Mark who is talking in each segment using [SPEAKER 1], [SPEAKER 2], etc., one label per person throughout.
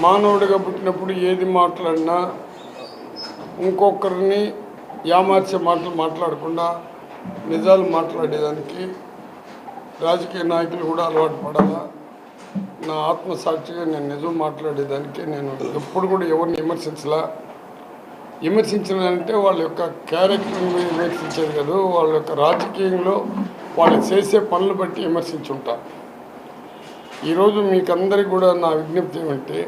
[SPEAKER 1] మానవుడిగా పుట్టినప్పుడు ఏది మాట్లాడినా ఇంకొకరిని యామార్చే మాటలు మాట్లాడకుండా నిజాలు మాట్లాడేదానికి రాజకీయ నాయకులు కూడా అలవాటు పడాలా? నా ఆత్మసాక్షిగా నేను నిజం మాట్లాడేదానికి నేను ఎప్పుడు కూడా ఎవరిని విమర్శించలా? విమర్శించాలంటే వాళ్ళ యొక్క క్యారెక్టర్ని విమర్శించేది కాదు వాళ్ళ యొక్క రాజకీయంలో వాళ్ళు చేసే పనులు బట్టి విమర్శించుంటా. ఈరోజు మీకందరికీ కూడా నా విజ్ఞప్తి ఏమంటే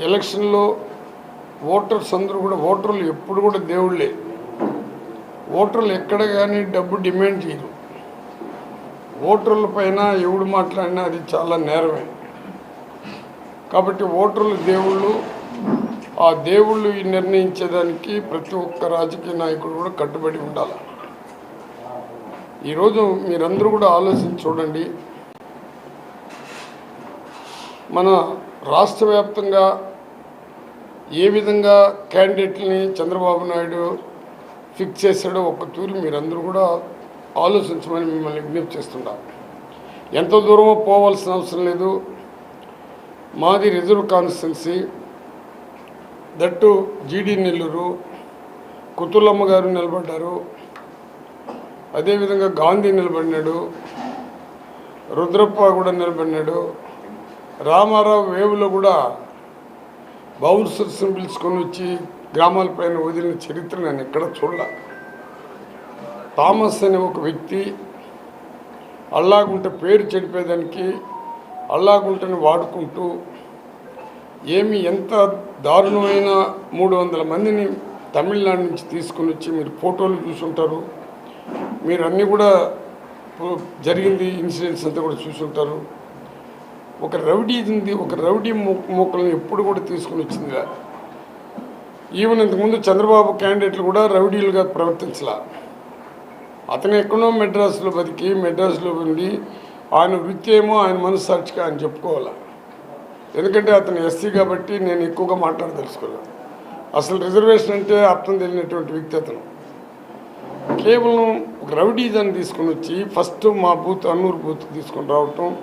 [SPEAKER 1] ఎలక్షన్లో ఓటర్స్ అందరూ కూడా ఓటర్లు ఎప్పుడు కూడా దేవుళ్ళే. ఓటర్లు ఎక్కడ కానీ డబ్బు డిమాండ్ చేయరు. ఓటర్ల పైన ఎవడు మాట్లాడినా అది చాలా నేరమే. కాబట్టి ఓటర్లు దేవుళ్ళు ఆ దేవుళ్ళు ఈ నిర్ణయించేదానికి ప్రతి ఒక్క రాజకీయ నాయకుడు కూడా కట్టుబడి ఉండాలి. ఈరోజు మీరందరూ కూడా ఆలోచించి చూడండి. మన రాష్ట్ర వ్యాప్తంగా ఏ విధంగా క్యాండిడేట్ని చంద్రబాబు నాయుడు ఫిక్స్ చేశాడో ఒక మీరందరూ కూడా ఆలోచించమని మిమ్మల్ని విజ్ఞప్తి చేస్తున్నా. ఎంత దూరమో పోవాల్సిన అవసరం లేదు. మాది reserve constituency. That G D Nellore. Kuthulamma గారు నిలబడ్డారు. అదేవిధంగా గాంధీ నిలబడినాడు. రుద్రప్ప కూడా నిలబడినాడు. రామారావు వేవులో కూడా బౌన్సర్స్ని పిలుచుకొని వచ్చి గ్రామాలపైన వదిలిన చరిత్ర నేను ఎక్కడ చూడ థామస్ అనే ఒక వ్యక్తి అల్లాగుంట పేరు చెడిపేదానికి అల్లాగుంటని వాడుకుంటూ ఏమి ఎంత దారుణమైన మూడు వందల మందిని తమిళనాడు నుంచి తీసుకుని వచ్చి మీరు ఫోటోలు చూసుంటారు. మీరు అన్నీ కూడా జరిగింది ఇన్సిడెంట్స్ అంతా కూడా చూసుంటారు. ఒక రౌడీ ఉంది ఒక రౌడీ మూకలను ఎప్పుడు కూడా తీసుకుని వచ్చిందిగా. ఈవెన్ ఇంతకుముందు చంద్రబాబు క్యాండిడేట్లు కూడా రౌడీలుగా ప్రవర్తించలా. అతను ఎక్కడో మెడ్రాస్లో బతికి మెడ్రాస్లో ఉండి ఆయన వృత్తి ఏమో ఆయన మనస్సాక్షిగా ఆయన చెప్పుకోవాలి. ఎందుకంటే అతను ఎస్సీ కాబట్టి నేను ఎక్కువగా మాట్లాడదలుచుకోలేదు అసలు రిజర్వేషన్ అంటే అర్థం తెలియనటువంటి వ్యక్తి అతను. కేవలం ఒక రౌడీజాన్ని తీసుకుని వచ్చి ఫస్ట్ మా బూత్ అన్నూరు బూత్ తీసుకొని రావటం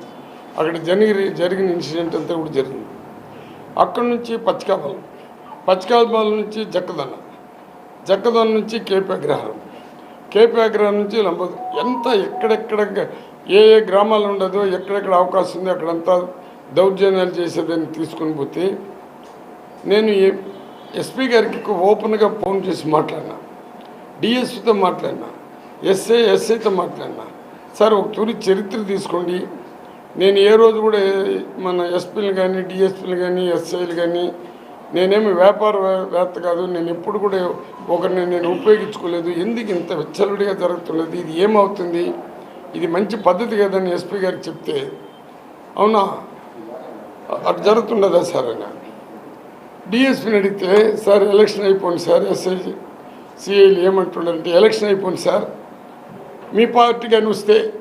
[SPEAKER 1] అక్కడ జరిగి జరిగిన ఇన్సిడెంట్ అంతా కూడా జరిగింది. అక్కడి నుంచి పచ్చికాపాలెం పచ్చికాపాలెం నుంచి జక్కదన్న జక్కదన్న నుంచి కేపీ అగ్రహారం కేపీ అగ్రహారం నుంచి లంబ ఎంత ఎక్కడెక్కడ ఏ ఏ గ్రామాలు ఉండదో ఎక్కడెక్కడ అవకాశం ఉంది అక్కడంతా దౌర్జన్యాలు చేసేదాన్ని తీసుకొని పోతే నేను ఎస్పీ గారికి ఓపెన్గా ఫోన్ చేసి మాట్లాడినా డిఎస్పితో మాట్లాడినా ఎస్ఏ ఎస్ఐతో మాట్లాడినా సార్ ఒక తూరి చరిత్ర తీసుకోండి నేను ఏ రోజు కూడా మన ఎస్పీలు కానీ డిఎస్పీలు కానీ ఎస్ఐలు కానీ నేనేమి వ్యాపార వేత్త కాదు. నేను ఎప్పుడు కూడా ఒకరిని నేను ఉపయోగించుకోలేదు. ఎందుకు ఇంత విచ్చలవిడిగా జరుగుతున్నది? ఇది ఏమవుతుంది? ఇది మంచి పద్ధతి కదని ఎస్పీ గారికి చెప్తే అవునా? అటు జరుగుతుండదా సార్ అని? డిఎస్పీని అడిగితే సార్ ఎలక్షన్ అయిపోయింది సార్ ఎస్ఐ సిఐలు ఏమంటున్నారంటే ఎలక్షన్ అయిపోయింది సార్. మీ పార్టీ కానీ వస్తే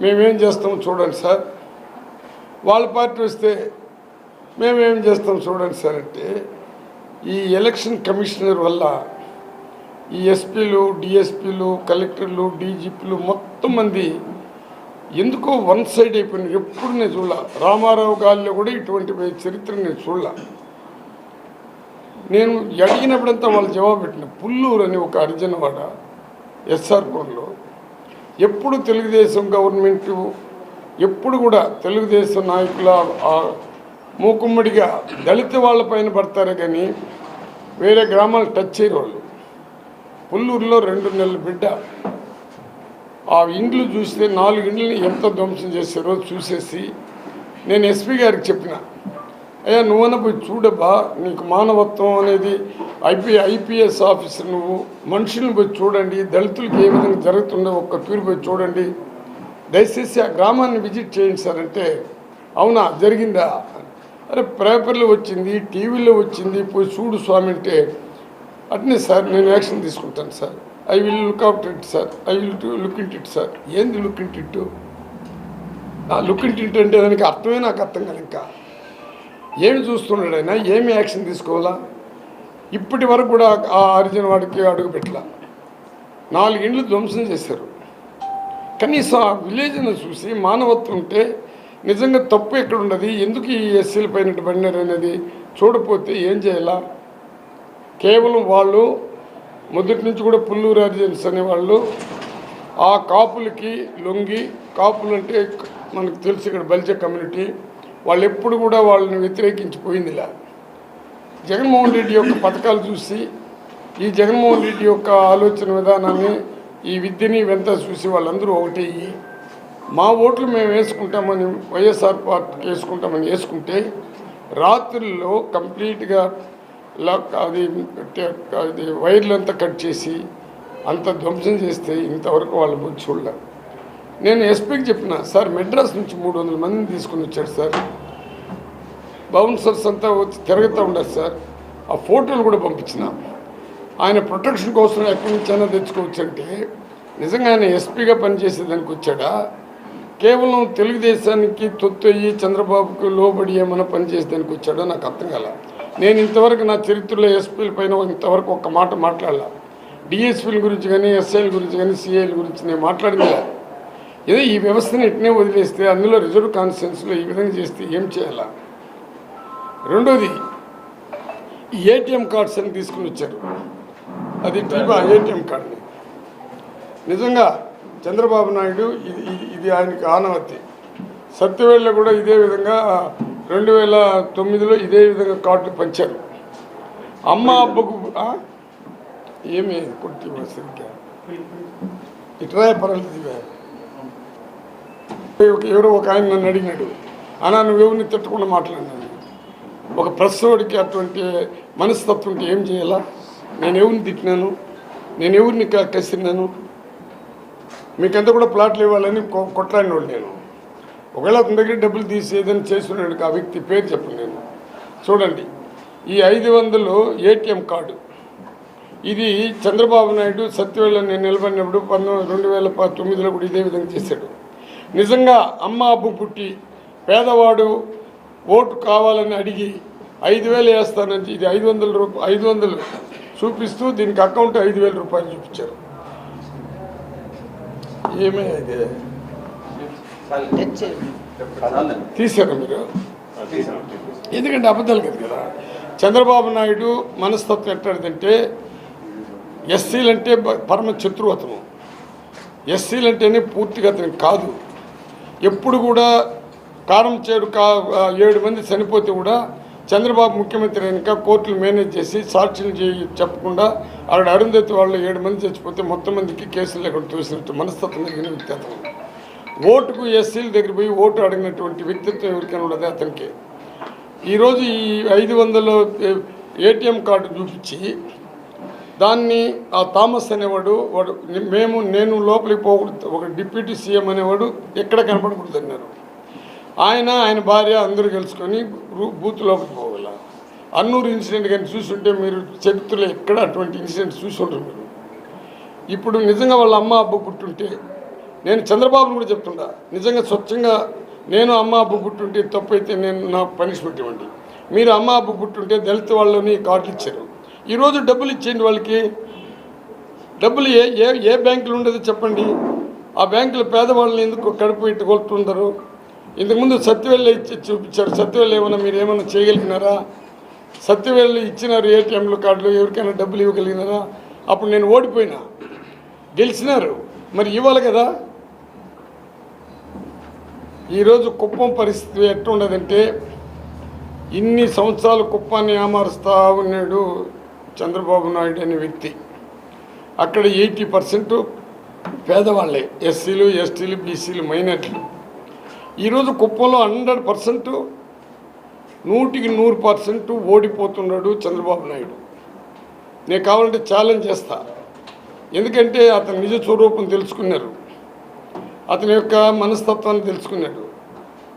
[SPEAKER 1] మేమేం చేస్తాం చూడండి సార్. వాళ్ళ పార్టీ వస్తే మేమేం చేస్తాం చూడండి సార్ అంటే ఈ ఎలక్షన్ కమిషనర్ వల్ల ఈ ఎస్పీలు డిఎస్పీలు కలెక్టర్లు డీజీపీలు మొత్తం మంది ఎందుకో వన్ సైడ్ అయిపోయింది ఎప్పుడు నేను చూడాల. రామారావు గారిలో కూడా ఇటువంటి చరిత్ర నేను చూడాల. నేను అడిగినప్పుడంతా వాళ్ళు జవాబు పెట్టిన. పుల్లూరు అని ఒక అర్జునవాడ ఎస్ఆర్పూర్లో ఎప్పుడు తెలుగుదేశం గవర్నమెంట్ ఎప్పుడు కూడా తెలుగుదేశం నాయకుల మూకుమ్మడిగా దళిత వాళ్ళపైన పడతారే కానీ వేరే గ్రామాలు టచ్ చేయరు వాళ్ళు. పుల్లూరులో రెండు నెలల బిడ్డ. ఆ ఇండ్లు చూస్తే నాలుగు ఇండ్లని ఎంత ధ్వంసం చేశారో చూసేసి నేను ఎస్పీ గారికి అయ్యా నువ్వన్న పోయి చూడబ్బా నీకు మానవత్వం అనేది ఐపీ ఐపీఎస్ ఆఫీసర్ నువ్వు మనుషులను పోయి చూడండి దళితులకు ఏ విధంగా జరుగుతుందో ఒక్క తూరు పోయి చూడండి. దయచేసి ఆ గ్రామాన్ని విజిట్ చేయండి సార్ అంటే అవునా జరిగిందా? అరే పేపర్లో వచ్చింది టీవీలో వచ్చింది పోయి చూడు స్వామి అంటే అట్నే సార్ నేను యాక్షన్ తీసుకుంటాను sir. I will look out it sir. I will look into it sir. ఏంది look into? It look into it అంటే దానికి అర్థమే నాకు అర్థం కాదు ఇంకా. ఏమి చూస్తున్నాడు ఆయన? ఏమి యాక్షన్ తీసుకోవాలా? ఇప్పటి వరకు కూడా ఆ అర్జున్ వాడికి అడుగు పెట్టలా. నాలుగిండ్లు ధ్వంసం చేశారు. కనీసం ఆ విలేజ్ను చూసి మానవత్వం ఉంటే నిజంగా తప్పు ఎక్కడ ఉండదు ఎందుకు ఈ ఎస్సీల పైన పడినారనేది పడినారు అనేది చూడపోతే ఏం చేయాలా? కేవలం వాళ్ళు మొదటి నుంచి కూడా పుల్లూరు అర్జెన్స్ అనేవాళ్ళు ఆ కాపులకి లొంగి కాపులు అంటే మనకు తెలుసు ఇక్కడ బల్జ కమ్యూనిటీ. వాళ్ళు ఎప్పుడు కూడా వాళ్ళని వ్యతిరేకించిపోయిందిలా. జగన్మోహన్ రెడ్డి యొక్క పథకాలు చూసి ఈ జగన్మోహన్ రెడ్డి యొక్క ఆలోచన విధానాన్ని ఈ విద్యని వెంత చూసి వాళ్ళందరూ ఒకటే మా ఓట్లు మేము వేసుకుంటామని వైఎస్ఆర్ పార్టీకి వేసుకుంటామని వేసుకుంటే రాత్రుల్లో కంప్లీట్గా అది అది వైర్లంతా కట్ చేసి అంత ధ్వంసం చేస్తే ఇంతవరకు వాళ్ళ బుద్ధి నేను ఎస్పీకి చెప్పిన సార్ మెడ్రాస్ నుంచి మూడు వందల మందిని తీసుకుని వచ్చాడు సార్. బౌన్సర్స్ అంతా వచ్చి తిరుగుతూ ఉండరు సార్. ఆ ఫోటోలు కూడా పంపించిన. ఆయన ప్రొటెక్షన్ కోసం ఎక్కడి నుంచైనా తెచ్చుకోవచ్చంటే నిజంగా ఆయన ఎస్పీగా పనిచేసేదానికి వచ్చాడా? కేవలం తెలుగుదేశానికి తొత్తు అయ్యి చంద్రబాబుకు లోబడి ఏమైనా పనిచేసేదానికి వచ్చాడో? నాకు అర్థం కాల. నేను ఇంతవరకు నా చరిత్రలో ఎస్పీల పైన ఇంతవరకు ఒక్క మాట మాట్లాడాల. డిఎస్పీల గురించి కానీ ఎస్ఐల గురించి కానీ సిఐల గురించి నేను మాట్లాడింది ఏదో ఈ వ్యవస్థని ఇట్నే వదిలేస్తే అందులో రిజర్వ్ కాన్స్టిట్యున్సీలో ఈ విధంగా చేస్తే ఏం చేయాలా? రెండోది ఏటీఎం కార్డ్స్ అని తీసుకుని వచ్చారు. అది టీబా ఏటీఎం కార్డుని. నిజంగా చంద్రబాబు నాయుడు ఇది ఇది ఇది ఆయనకి ఆనవత్తి సత్యవేళ్ళ కూడా ఇదే విధంగా రెండు వేల తొమ్మిదిలో ఇదే విధంగా కార్డులు పంచారు. అమ్మ అబ్బకు ఏమి కొట్టి సరిగ్గా ఇట్రా పర్వాలేదు ఇవే ఎవరో ఒక ఆయన నన్ను అడిగినాడు. అలా నువ్వెవరిని తిట్టకుండా మాట్లాడినాను ఒక ప్రెస్ అటువంటి మనస్తత్వం ఉంటే ఏం చేయాలా? నేను ఎవరిని తిట్టినాను? నేను ఎవరిని క- కసిరినాను? మీకంతా కూడా ప్లాట్లు ఇవ్వాలని కొట్లాడినోడు నేను. ఒకవేళ అతని దగ్గర డబ్బులు తీసి ఏదైనా చేస్తున్నాడు ఆ వ్యక్తి పేరు చెప్పను నేను. చూడండి ఈ ఐదు వందలు ఏటీఎం కార్డు. ఇది చంద్రబాబు నాయుడు సత్యవేళ నేను నిలబడినప్పుడు పంతొమ్మిది రెండు వేల తొమ్మిదిలో కూడా ఇదే విధంగా చేశాడు. నిజంగా అమ్మ అబ్బు పుట్టి పేదవాడు ఓటు కావాలని అడిగి ఐదు వేలు వేస్తానని ఇది ఐదు వందల రూపాయలు ఐదు వందలు చూపిస్తూ దీనికి అకౌంట్ ఐదు వేల రూపాయలు చూపించారు. ఏమే ఇది? తీసారా మీరు? ఎందుకంటే అబద్ధాలు కదా కదా. చంద్రబాబు నాయుడు మనస్తత్వం ఎట్లాంటిదంటే ఎస్సీలు అంటే పరమ శత్రువు ఎస్సీలంటేనే ఎస్సీలు అంటేనే పూర్తిగా అతనికి కాదు. ఎప్పుడు కూడా కారం చేడు కా ఏడు మంది చనిపోతే కూడా చంద్రబాబు ముఖ్యమంత్రి అయినాక కోర్టులు మేనేజ్ చేసి సాక్షులు చేయి చెప్పకుండా అక్కడ అరుంధతి వాళ్ళు ఏడు మంది చచ్చిపోతే మొత్తం మందికి కేసులు లేకుండా చూసినట్టు మనస్తత్వం కలిగిన వ్యక్తి అతను. ఓటుకు ఎస్సీల దగ్గర పోయి ఓటు అడిగినటువంటి వ్యక్తిత్వం ఎవరికైనా ఉండదు అతనికి? ఈరోజు ఈ ఐదు వందలు ఏటీఎం కార్డు చూపించి దాన్ని ఆ థామస్ అనేవాడు వాడు మేము నేను లోపలికి పోకూడదు ఒక డిప్యూటీ సీఎం అనేవాడు ఎక్కడ కనపడకూడదు అన్నారు. ఆయన ఆయన భార్య అందరూ కలుసుకొని బూత్ లోపలికి పోగల అన్నూరు ఇన్సిడెంట్ కానీ చూసుంటే మీరు చరిత్రలో ఎక్కడ అటువంటి ఇన్సిడెంట్ చూసి మీరు. ఇప్పుడు నిజంగా వాళ్ళ అమ్మ అబ్బు పుట్టుంటే నేను చంద్రబాబును కూడా చెప్తుండ నిజంగా స్వచ్ఛంగా నేను అమ్మ అబ్బు పుట్టుంటే తప్పు అయితే నేను నా పనిష్మెంట్ ఇవ్వండి. మీరు అమ్మ అబ్బు పుట్టుంటే దళిత వాళ్ళని కార్డులు ఇచ్చారు. ఈరోజు డబ్బులు ఇచ్చేయండి వాళ్ళకి. డబ్బులు ఏ ఏ ఏ బ్యాంకులు ఉండదు చెప్పండి. ఆ బ్యాంకులు పేదవాళ్ళని ఎందుకు కడుపు ఇట్టు ఇంతకుముందు సత్యవేళ్ళు ఇచ్చి చూపించారు. సత్యవేళ్ళు ఏమైనా మీరు ఏమైనా చేయగలిగినారా? సత్యవేళ్ళు ఇచ్చినారు ఏటీఎంలు కార్డులు ఎవరికైనా డబ్బులు ఇవ్వగలిగినారా? అప్పుడు నేను ఓడిపోయినా. గెలిచినారు. మరి ఇవ్వాలి కదా? ఈరోజు కుప్పం పరిస్థితి ఎట్లుండదంటే ఇన్ని సంవత్సరాలు కుప్పాన్ని ఏమారుస్తూ ఉన్నాడు చంద్రబాబు నాయుడు అనే వ్యక్తి. అక్కడ ఎయిటీ పర్సెంట్ పేదవాళ్ళే. ఎస్సీలు ఎస్టీలు బీసీలు మైనార్టీలు. ఈరోజు కుప్పంలో హండ్రెడ్ పర్సెంట్ నూటికి నూరు పర్సెంట్ ఓడిపోతున్నాడు చంద్రబాబు నాయుడు. నేను కావాలంటే ఛాలెంజ్ చేస్తా. ఎందుకంటే అతని నిజ స్వరూపం తెలుసుకున్నారు. అతని యొక్క మనస్తత్వాన్ని తెలుసుకున్నాడు.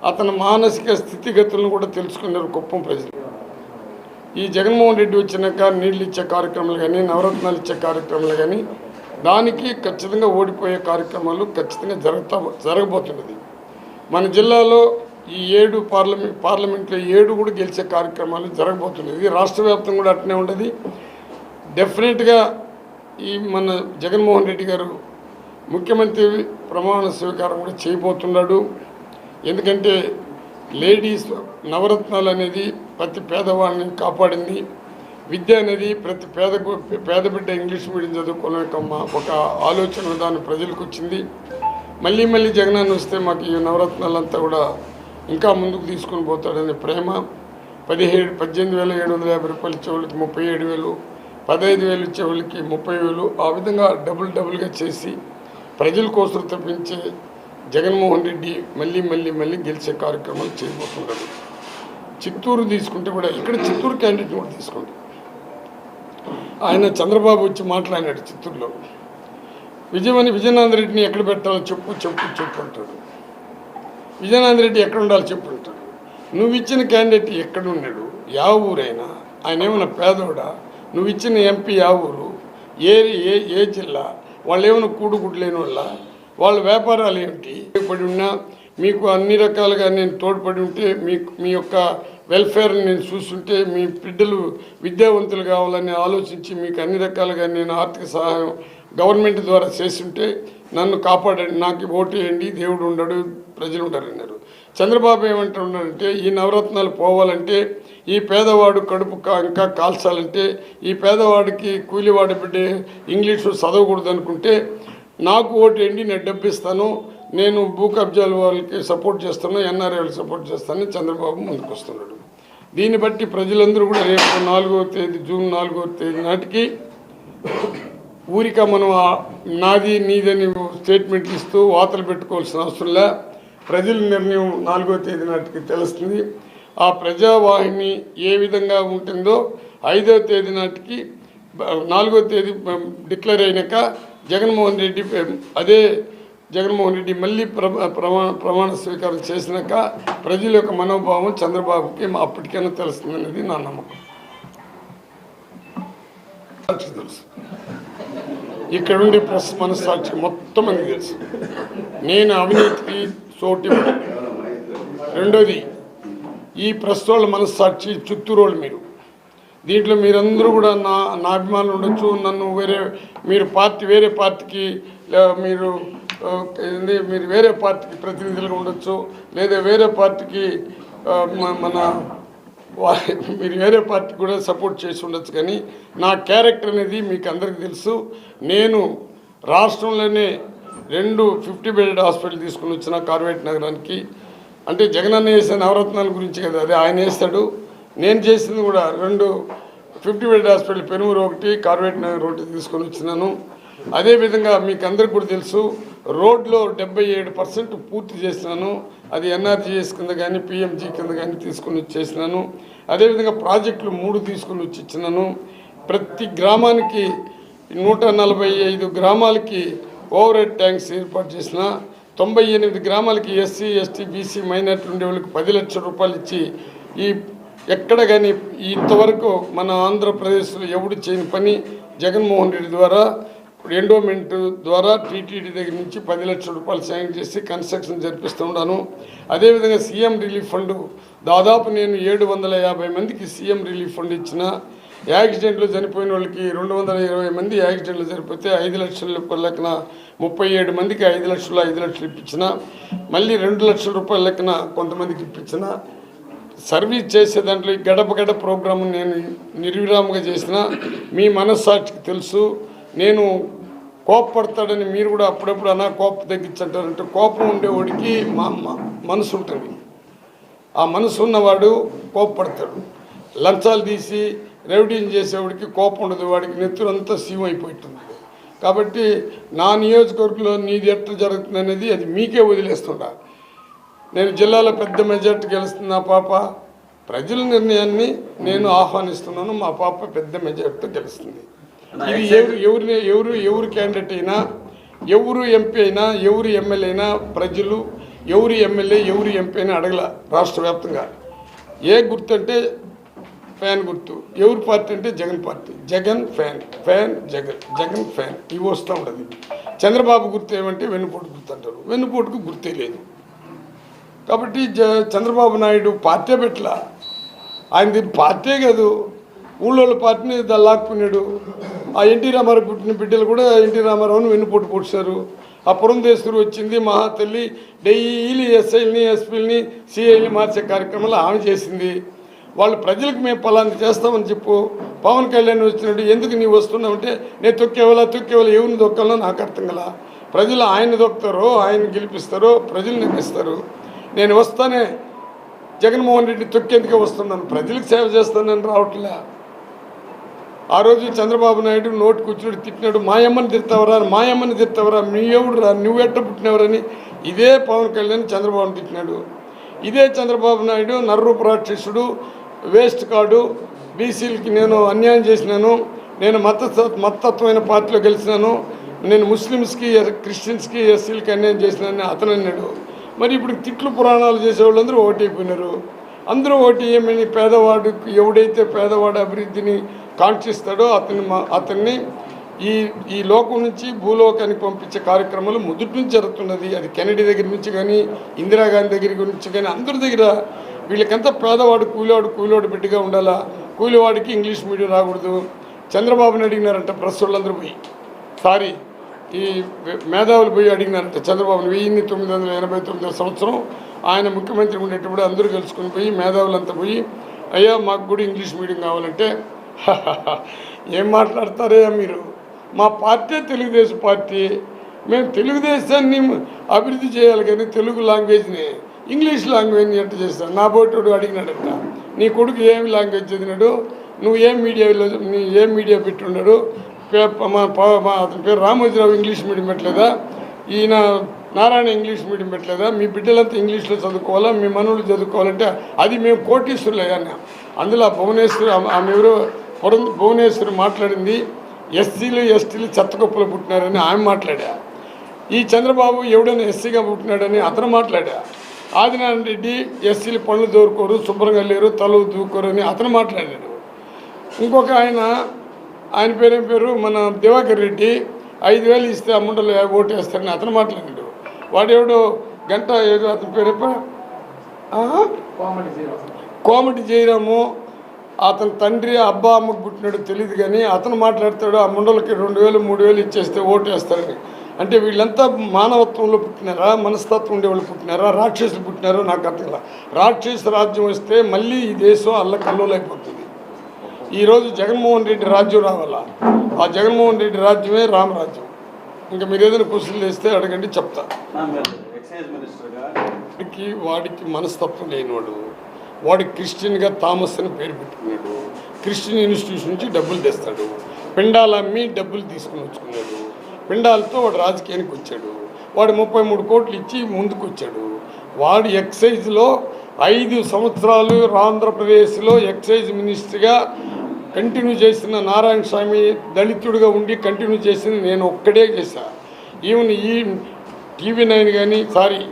[SPEAKER 1] అతని మానసిక స్థితిగతులను కూడా తెలుసుకున్నారు కుప్పం ప్రజలు. ఈ జగన్మోహన్ రెడ్డి వచ్చినాక నీళ్ళు ఇచ్చే కార్యక్రమాలు కానీ నవరత్నాలు ఇచ్చే కార్యక్రమాలు కానీ దానికి ఖచ్చితంగా ఓడిపోయే కార్యక్రమాలు ఖచ్చితంగా జరుగుతా జరగబోతున్నది. మన జిల్లాలో ఈ ఏడు పార్లమెంట్ పార్లమెంట్లో ఏడు కూడా గెలిచే కార్యక్రమాలు జరగబోతున్నది. రాష్ట్ర వ్యాప్తం కూడా అట్నే ఉండదు. డెఫినెట్గా ఈ మన జగన్మోహన్ రెడ్డి గారు ముఖ్యమంత్రి ప్రమాణ స్వీకారం కూడా చేయబోతున్నాడు. ఎందుకంటే లేడీస్ నవరత్నాలు అనేది ప్రతి పేదవాడిని కాపాడింది. విద్య అనేది ప్రతి పేద పేద బిడ్డ ఇంగ్లీష్ మీడియం చదువుకోవడం యొక్క మా ఒక ఆలోచన విధానం ప్రజలకు వచ్చింది. మళ్ళీ మళ్ళీ జగనాన్ని వస్తే మాకు ఈ నవరత్నాలంతా కూడా ఇంకా ముందుకు తీసుకొని పోతాడనే ప్రేమ. పదిహేడు పద్దెనిమిది వేల ఏడు వందల యాభై రూపాయలు ఇచ్చేవాళ్ళకి ముప్పై ఏడు వేలు పదహైదు వేలు ఇచ్చేవాళ్ళకి ముప్పై వేలు ఆ విధంగా డబుల్ డబుల్గా చేసి ప్రజల కోసం తప్పించే జగన్మోహన్ రెడ్డి మళ్ళీ మళ్ళీ మళ్ళీ గెలిచే కార్యక్రమాలు చేయబోతున్నాడు చిత్తూరు తీసుకుంటే కూడా ఇక్కడ చిత్తూరు క్యాండిడేట్ కూడా తీసుకోండి. ఆయన చంద్రబాబు వచ్చి మాట్లాడినాడు చిత్తూరులో. విజయమని విజయనాథ రెడ్డిని ఎక్కడ పెట్టాలో చెప్పు చెప్పు చెప్పు అంటాడు. విజయనాథ రెడ్డి ఎక్కడ ఉండాలో చెప్పు అంటాడు. నువ్వు ఇచ్చిన క్యాండిడేట్ ఎక్కడ ఉన్నాడు? యా ఊరైనా? ఆయన ఏమైనా పేదోడా? నువ్వు ఇచ్చిన ఎంపీ యా ఊరు? ఏ ఏ ఏ జిల్లా? వాళ్ళు ఏమైనా కూడుగుడ్లేని వాళ్ళ? వాళ్ళ వ్యాపారాలు ఏమిటి పడి ఉన్నా మీకు అన్ని రకాలుగా నేను తోడ్పడి ఉంటే మీకు మీ యొక్క వెల్ఫేర్ని నేను చూస్తుంటే మీ బిడ్డలు విద్యావంతులు కావాలని ఆలోచించి మీకు అన్ని రకాలుగా నేను ఆర్థిక సహాయం గవర్నమెంట్ ద్వారా చేస్తుంటే నన్ను కాపాడండి నాకు ఓటు వేయండి దేవుడు ఉండడు ప్రజలు ఉండరు అన్నారు. చంద్రబాబు ఏమంటున్నాడంటే ఈ నవరత్నాలు పోవాలంటే ఈ పేదవాడు కడుపు ఇంకా కాల్చాలంటే ఈ పేదవాడికి కూలివాడి బిడ్డ ఇంగ్లీషు చదవకూడదు అనుకుంటే నాకు ఓటు వేయండి నేను డబ్బిస్తాను నేను భూ కబ్జాల వాళ్ళకి సపోర్ట్ చేస్తాను ఎన్ఆర్ఐ సపోర్ట్ చేస్తానని చంద్రబాబు ముందుకు వస్తున్నాడు. దీన్ని బట్టి ప్రజలందరూ కూడా రేపు నాలుగో తేదీ జూన్ నాలుగో తేదీ నాటికి ఊరిక మనం నాది నీదని స్టేట్మెంట్ ఇస్తూ వాతలు పెట్టుకోవాల్సిన అవసరంలే ప్రజల నిర్ణయం నాలుగో తేదీ నాటికి తెలుస్తుంది. ఆ ప్రజావాహిని ఏ విధంగా ఉంటుందో ఐదో తేదీ నాటికి నాలుగో తేదీ డిక్లేర్ అయినాక జగన్మోహన్ రెడ్డి అదే జగన్మోహన్ రెడ్డి మళ్ళీ ప్రమాణ ప్రమాణ స్వీకారం చేసినాక ప్రజల యొక్క మనోభావం చంద్రబాబుకి మా అప్పటికైనా తెలుస్తుందనేది నా నమ్మకం. సాక్షి తెలుసు. ఇక్కడ ఉండే ప్రెస్ మనస్సాక్షి మొత్తం అని తెలుసు. నేను అవినీతికి చోటు రెండోది ఈ ప్రెస్ వాళ్ళ మనస్సాక్షి చిత్తూరు వాళ్ళు మీరు. దీంట్లో మీరందరూ కూడా నా నా అభిమానులు ఉండొచ్చు నన్ను వేరే మీరు పార్టీ వేరే పార్టీకి లే- మీరు మీరు వేరే పార్టీకి ప్రతినిధులుగా ఉండొచ్చు లేదా వేరే పార్టీకి మన మీరు వేరే పార్టీ కూడా సపోర్ట్ చేసి ఉండొచ్చు కానీ నా క్యారెక్టర్ అనేది మీకు అందరికీ తెలుసు. నేను రాష్ట్రంలోనే రెండు ఫిఫ్టీ బెడెడ్ హాస్పిటల్ తీసుకుని వచ్చిన కార్వేట్ నగరానికి. అంటే జగనన్న వేసే నవరత్నాల గురించి కదా అది ఆయన వేస్తాడు నేను చేసింది కూడా రెండు ఫిఫ్టీ బెడ్ హాస్పిటల్ పెనుమూరు ఒకటి కార్వేట్ నగర్ ఒకటి తీసుకొని వచ్చినాను. అదేవిధంగా మీకు అందరికి కూడా తెలుసు రోడ్లో డెబ్బై ఏడు పర్సెంట్ పూర్తి చేసినాను. అది ఎన్ఆర్జీఎస్ కింద కానీ పిఎంజీ కింద కానీ తీసుకొని వచ్చేసినాను. అదేవిధంగా ప్రాజెక్టులు మూడు తీసుకొని వచ్చి ఇచ్చినాను. ప్రతి గ్రామానికి నూట నలభై ఐదు గ్రామాలకి ఓవర్ హెడ్ ట్యాంక్స్ ఏర్పాటు చేసిన తొంభై ఎనిమిది గ్రామాలకి ఎస్సీ ఎస్టీ బీసీ మైనార్టీ ఉండే వాళ్ళకి పది లక్షల రూపాయలు ఇచ్చి ఈ ఎక్కడ కానీ ఇంతవరకు మన ఆంధ్రప్రదేశ్లో ఎవడు చేయని పని జగన్మోహన్ రెడ్డి ద్వారా ఎండోమెంట్ ద్వారా టీటీడీ దగ్గర నుంచి పది లక్షల రూపాయలు శాంక్షన్ చేసి కన్స్ట్రక్షన్ జరిపిస్తున్నాను అదేవిధంగా సీఎం రిలీఫ్ ఫండ్ దాదాపు నేను ఏడు వందల యాభై మందికి సీఎం రిలీఫ్ ఫండ్ ఇచ్చిన. యాక్సిడెంట్లో చనిపోయిన వాళ్ళకి రెండు వందల ఇరవై మంది యాక్సిడెంట్లో చనిపోతే ఐదు లక్షల రూపాయల లెక్కన ముప్పై ఏడు మందికి ఐదు లక్షలు ఐదు లక్షలు ఇప్పించిన. మళ్ళీ రెండు లక్షల రూపాయల లెక్కన కొంతమందికి ఇప్పించిన. సర్వీస్ చేసే దాంట్లో ఈ గడప గడప ప్రోగ్రామ్ నేను నిర్విరామంగా చేసిన. మీ మనస్సాక్షికి తెలుసు. నేను కోపపడతాడని మీరు కూడా అప్పుడప్పుడు అన్నా కోపం తగ్గించంటారంటే కోపం ఉండేవాడికి మా మనసు ఉంటుంది. ఆ మనసు ఉన్నవాడు కోపపడతాడు. లంచాలు తీసి రెవెడ్యూని చేసేవాడికి కోపం ఉండదు. వాడికి నెత్తురంతా సీమ్ అయిపోతుంది కాబట్టి నా నియోజకవర్గంలో నీది ఎట్లా జరుగుతుంది అనేది అది మీకే వదిలేస్తుండా నేను జిల్లాలో పెద్ద మెజార్టీ గెలుస్తున్నా పాప. ప్రజల నిర్ణయాన్ని నేను ఆహ్వానిస్తున్నాను. మా పాప పెద్ద మెజార్టీతో గెలుస్తుంది. ఎవరు ఎవరు ఎవరు క్యాండిడేట్ అయినా ఎవరు ఎంపీ అయినా ఎవరు ఎమ్మెల్యే అయినా ప్రజలు ఎవరు ఎమ్మెల్యే ఎవరు ఎంపీ అయినా అడగల రాష్ట్ర వ్యాప్తంగా. ఏ గుర్తు అంటే ఫ్యాన్ గుర్తు. ఎవరి పార్టీ అంటే Jagan party. Jagan fan. Fan Jagan. Jagan fan. ఇవి వస్తూ ఉంటుంది. చంద్రబాబు గుర్తు ఏమంటే వెన్నుపోటు గుర్తు అంటారు. వెన్నుపోటుకు గుర్తే లేదు. కాబట్టి జ చంద్రబాబు నాయుడు పార్టీ పెట్టలా. ఆయన దీని పార్టీ కాదు. ఊళ్ళో పార్టీని లాక్కున్నాడు ఆ ఎన్టీ రామారావు పుట్టిన బిడ్డలు కూడా ఎన్టీ రామారావుని వెన్నుపోటు పొడిచారు. ఆ పురంధేశ్వరి వచ్చింది మహాతల్లి డైలీ ఎస్ఐల్ని ఎస్పీలని సిఐల్ని మార్చే కార్యక్రమాలు ఆమె చేసింది. వాళ్ళు ప్రజలకు మేము పలాంటి చేస్తామని చెప్పు పవన్ కళ్యాణ్ వచ్చినట్టు ఎందుకు నీవు వస్తున్నావు అంటే నేను తొక్కేవాళ్ళ తొక్కేవాళ్ళ ఎవరిని దొక్కాలో నాకు అర్థం కల. ప్రజలు ఆయన దొక్కుతారో ఆయన గెలిపిస్తారో ప్రజలు నిర్మిస్తారు నేను వస్తానే జగన్మోహన్ రెడ్డి తొక్కేందుకే వస్తున్నాను ప్రజలకు సేవ చేస్తానని రావట్లే. ఆ రోజు చంద్రబాబు నాయుడు నోటి కూర్చుని తిట్టినాడు మాయమ్మని తిడతావరా మాయమ్మని తిడతావరా మీ ఎవడు రా నువ్వు ఎట్ట పుట్టినవరని. ఇదే పవన్ కళ్యాణ్ చంద్రబాబుని తిట్టినాడు. ఇదే చంద్రబాబు నాయుడు నర్రూపు రాక్షసుడు వేస్ట్ కార్డు బీసీలకి నేను అన్యాయం చేసినాను నేను మత మతత్వమైన పార్టీలో గెలిచినాను నేను ముస్లిమ్స్కి క్రిస్టియన్స్కి ఎస్సీలకి అన్యాయం చేసినాను అతను అన్నాడు. మరి ఇప్పుడు తిట్లు పురాణాలు చేసే వాళ్ళందరూ ఓటైపోయినారు. అందరూ ఓటు ఏమని పేదవాడు ఎవడైతే పేదవాడు అభివృద్ధిని కాంక్షిస్తాడో అతని మా- అతన్ని ఈ ఈ లోకం నుంచి భూలోకానికి పంపించే కార్యక్రమాలు మొదటి నుంచి జరుగుతున్నది. అది కెనడీ దగ్గర నుంచి కానీ ఇందిరాగాంధీ దగ్గర నుంచి కానీ అందరి దగ్గర వీళ్ళకంతా పేదవాడు కూలివాడు కూలివాడు బిడ్డగా ఉండాలా? కూలివాడికి ఇంగ్లీష్ మీడియం రాకూడదు. చంద్రబాబుని అడిగినారంట ప్రెస్ వాళ్ళందరూ పోయి. సారీ ఈ మేధావులు పోయి అడిగినారంట చంద్రబాబుని. వెయ్యిన్ని తొమ్మిది వందల ఎనభై తొమ్మిదో సంవత్సరం ఆయన ముఖ్యమంత్రి ఉండేటప్పుడు అందరూ కలుసుకొని పోయి మేధావులంతా పోయి అయ్యా మాకు కూడా ఇంగ్లీష్ మీడియం కావాలంటే ఏం మాట్లాడతారే మీరు? మా పార్టీ తెలుగుదేశం పార్టీ. మేము తెలుగుదేశాన్ని అభివృద్ధి చేయాలి కానీ తెలుగు లాంగ్వేజ్ని ఇంగ్లీష్ లాంగ్వేజ్ని ఎట్ట చేస్తాను నా బోటోడు అడిగినాడట. నీ కొడుకు ఏం లాంగ్వేజ్ చదివినాడు? నువ్వు ఏం మీడియాలో నీ ఏం మీడియా పెట్టున్నాడు పే- మా మా అతని పేరు రామోజీరావు ఇంగ్లీష్ మీడియం పెట్టలేదా? ఈయన నారాయణ ఇంగ్లీష్ మీడియం పెట్టలేదా? మీ బిడ్డలంతా ఇంగ్లీష్లో చదువుకోవాలా? మీ మనవులు చదువుకోవాలంటే అది మేము కోటీశ్వరులయ్యాను అందులో భువనేశ్వర్ భువనేశ్వరి ఆమె ఆమె ఎవరో? పురం భువనేశ్వరి మాట్లాడింది ఎస్సీలు ఎస్టీలు చెత్తగొప్పలు పుట్టినారని ఆమె మాట్లాడా. ఈ చంద్రబాబు ఎవడైనా ఎస్సీగా పుట్టినాడని అతను మాట్లాడా. ఆదినారాయణ రెడ్డి ఎస్సీలు పనులు దోరుకోరు శుభ్రంగా లేరు తల దూకోరు అని అతను మాట్లాడాడు. ఇంకొక ఆయన ఆయన పేరేం పేరు? మన దివాకర్ రెడ్డి ఐదు వేలు ఇస్తే ఆ ముండలు ఓటు వేస్తారని అతను మాట్లాడాడు. వాడెవడో? గంట ఏదో అతని పేరు? కోమటి జయరాము. అతని తండ్రి అబ్బా అమ్మకు పుట్టినాడు తెలియదు కానీ అతను మాట్లాడతాడు ఆ ముండలకి రెండు వేలు మూడు వేలు ఇచ్చేస్తే ఓటు వేస్తారని అంటే వీళ్ళంతా మానవత్వంలో పుట్టినారా మనస్తత్వం ఉండేవాళ్ళు పుట్టినారా రాక్షసులు పుట్టినారో నాకు అర్థం రాక్షస రాజ్యం వస్తే మళ్ళీ ఈ దేశం అల్లకల్లోలైపోతుంది. ఈరోజు జగన్మోహన్ రెడ్డి రాజ్యం రావాలా. ఆ జగన్మోహన్ రెడ్డి రాజ్యమే రామరాజ్యం ఇంకా మీరు ఏదైనా క్వశ్చన్లు వేస్తే అడగండి చెప్తా. వాడికి మనస్తత్వం లేనివాడు వాడు క్రిస్టియన్గా థామస్ అని పేరు పెట్టుకున్నాడు. క్రిస్టియన్ ఇన్స్టిట్యూషన్ నుంచి డబ్బులు తెస్తాడు. పిండాలు అమ్మి డబ్బులు తీసుకుని వచ్చుకున్నాడు. పిండాలతో వాడు రాజకీయానికి వచ్చాడు. వాడు ముప్పై మూడు కోట్లు ఇచ్చి ముందుకు వచ్చాడు వాడు ఎక్సైజ్లో ఐదు సంవత్సరాలు ఆంధ్రప్రదేశ్లో ఎక్సైజ్ మినిస్టర్గా కంటిన్యూ చేసిన నారాయణ స్వామి దళితుడిగా ఉండి కంటిన్యూ చేసింది నేను ఒక్కడే చేశా. ఈవెన్ ఈ టీవీ నైన్ కానీ సారీ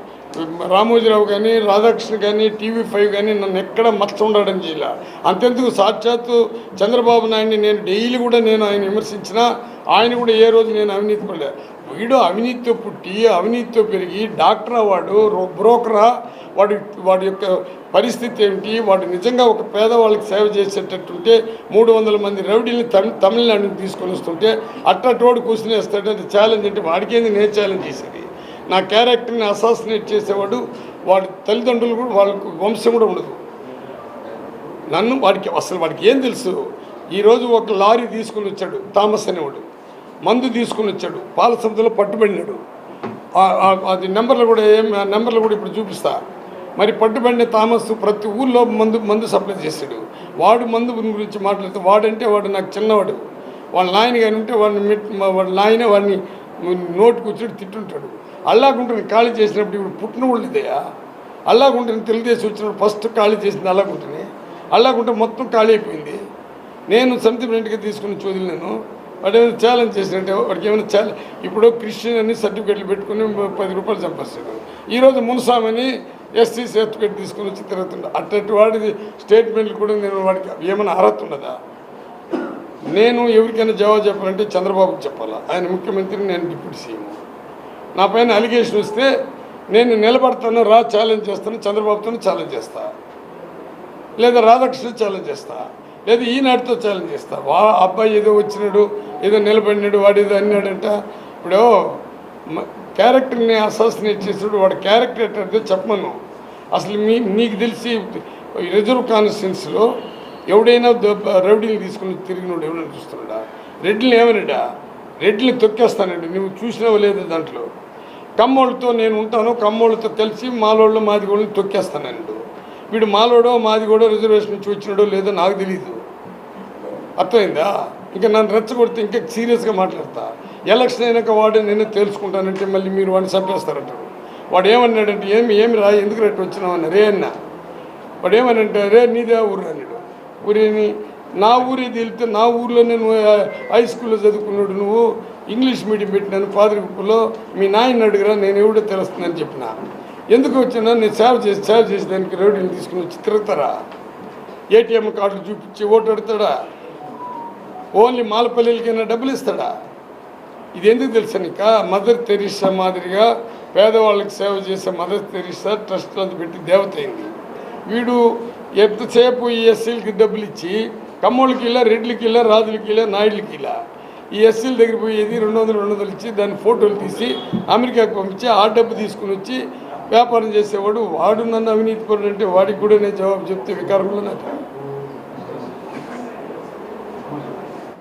[SPEAKER 1] రామోజీరావు కానీ రాధాకృష్ణ కానీ టీవీ ఫైవ్ కానీ నన్ను ఎక్కడ మచ్చ ఉండడం చేయాల. అంతెందుకు సాక్షాత్తు చంద్రబాబు నాయుడిని నేను డైలీ కూడా నేను ఆయన విమర్శించిన ఆయన కూడా ఏ రోజు నేను అవినీతి పడలే. వీడు అవినీతితో పుట్టి అవినీతితో పెరిగి డాక్టరా వాడు రో- బ్రోకరా వాడి వాడి యొక్క పరిస్థితి ఏమిటి వాడు నిజంగా ఒక పేదవాళ్ళకి సేవ చేసేటట్టుంటే మూడు వందల మంది రౌడీని తమి తమిళనాడుని తీసుకొని వస్తుంటే అట్టటోడు కూర్చుని వేస్తాడు అది ఛాలెంజ్ అంటే వాడికేంది నేను ఛాలెంజ్ చేసేది? నా క్యారెక్టర్ని అసాసినేట్ చేసేవాడు వాడి తల్లిదండ్రులు కూడా వాళ్ళకు వంశం కూడా ఉండదు. నన్ను వాడికి అసలు వాడికి ఏం తెలుసు? ఈరోజు ఒక లారీ తీసుకుని వచ్చాడు థామస్ అనేవాడు. మందు తీసుకుని వచ్చాడు పాల సముద్రంలో పట్టుబడినాడు. అది నెంబర్లు కూడా ఏం ఆ నెంబర్లు కూడా ఇప్పుడు చూపిస్తా. మరి పట్టుబడిన థామస్ ప్రతి ఊళ్ళో మందు మందు సప్లై చేశాడు. వాడు మందు గురించి మాట్లాడితే వాడంటే వాడు నాకు చిన్నవాడు. వాళ్ళ నాయన కానీ ఉంటే వాడిని మెట్ వాళ్ళ నాయన వాడిని నోటు కూర్చొని తిట్టుంటాడు. అల్లాగుంటుంది ఖాళీ చేసినప్పుడు ఇప్పుడు పుట్టిన వాళ్ళు ఇదయా అల్లాగుంటుంది తెలుగుదేశం వచ్చినప్పుడు ఫస్ట్ ఖాళీ చేసింది అల్లాగుంటుంది అల్లాగుంటే మొత్తం ఖాళీ అయిపోయింది. నేను సెంటిమెంట్గా తీసుకుని చదివినాను వాడు ఏమైనా ఛాలెంజ్ చేసినట్టే వాడికి ఏమైనా ఛాలెంజ్ ఇప్పుడు క్రిస్టియన్ అని సర్టిఫికెట్లు పెట్టుకుని పది రూపాయలు చంపేస్తాడు ఈరోజు మున్సామని ఎస్సీ సర్టిఫికేట్ తీసుకుని వచ్చి తిరుగుతుండ. అట్టటి వాడి స్టేట్మెంట్లు కూడా నేను వాడికి ఏమైనా అర్హత ఉండదా నేను ఎవరికైనా జవాబు చెప్పాలంటే చంద్రబాబుకి చెప్పాలా? ఆయన ముఖ్యమంత్రి నేను డిప్యూటీ సీఎం. నా పైన అలిగేషన్ వస్తే నేను నిలబడతాను రా ఛాలెంజ్ చేస్తాను చంద్రబాబుతో ఛాలెంజ్ చేస్తా. లేదా రాధాకృష్ణ ఛాలెంజ్ చేస్తా. లేదా ఈనాటితో ఛాలెంజ్ చేస్తా. వా అబ్బాయి ఏదో వచ్చినాడు ఏదో నిలబడినాడు వాడు ఏదో అన్నాడంట. ఇప్పుడు క్యారెక్టర్ని అసాసినేట్ చేసాడు వాడు క్యారెక్టర్ అంటే చెప్పమను. అసలు మీ నీకు తెలిసి రిజర్వ్ కాన్స్టిట్యున్సీలో ఎవడైనా దెబ్బ- రౌడీలు తీసుకుని తిరిగినోడు ఎవడైనా చూస్తున్నాడా? రెడ్లు ఏమన్నాడా రెడ్లు తొక్కేస్తానండి. నువ్వు చూసినావు లేదు దాంట్లో? కమ్మోళ్ళతో నేను ఉంటాను కమ్మోళ్ళతో కలిసి మాలోళ్ళు మాదిగోళ్ళని తొక్కేస్తానండు వీడు మాలోడో మాదిగోడో రిజర్వేషన్ నుంచి వచ్చినాడో లేదో నాకు తెలియదు అర్థమైందా? ఇంకా నన్ను రెచ్చగొడితే ఇంకా సీరియస్గా మాట్లాడతా. ఎలక్షన్ అయినాక వాడు నేనే తెలుసుకుంటానంటే మళ్ళీ మీరు వాడిని చంపేస్తారంటారు వాడు ఏమన్నాడంటే ఏమి ఏమి రా ఎందుకు రెట్టు వచ్చినావు? రే అన్న వాడు ఏమనంటే రే నీదే ఊరు అన్నాడు. ఊరేని నా ఊరే తేలితే నా ఊర్లో నేను హై స్కూల్లో చదువుకున్నాడు నువ్వు. ఇంగ్లీష్ మీడియం పెట్టినాను పాదరికుప్పలో మీ నాయన అడుగురా నేను ఎవడో తెలుస్తుందని చెప్పిన. ఎందుకు వచ్చినా నేను సేవ చేసి సేవ చేసి దానికి రౌడీని తీసుకుని వచ్చి తిరుగుతారా? ఏటీఎం కార్డులు చూపించి ఓటు అడుగుతాడా? ఓన్లీ మాలపల్లికైనా డబ్బులు ఇస్తాడా? ఇది ఎందుకు తెలుసా నీక? మదర్ తెరీసా మాదిరిగా పేదవాళ్ళకి సేవ చేసే మదర్ తెరీసా ట్రస్ట్ అంత పెట్టి దేవత అయింది. వీడు ఎంతసేపు ఈ ఎస్సీలకి డబ్బులు ఇచ్చి కమ్మోళ్ళకి ఇలా రెడ్లకి ఇలా రాజులకి ఇలా నాయుడులకి ఇలా ఈ ఎస్సీల దగ్గర పోయేది రెండు వందలు రెండు వందలు ఇచ్చి దాని ఫోటోలు తీసి అమెరికాకు పంపించి ఆ డబ్బు తీసుకుని వచ్చి వ్యాపారం చేసేవాడు. వాడు నన్ను అవినీతి పరుడు అంటే వాడికి కూడా నేను జవాబు చెప్తే వికారంలో నాకు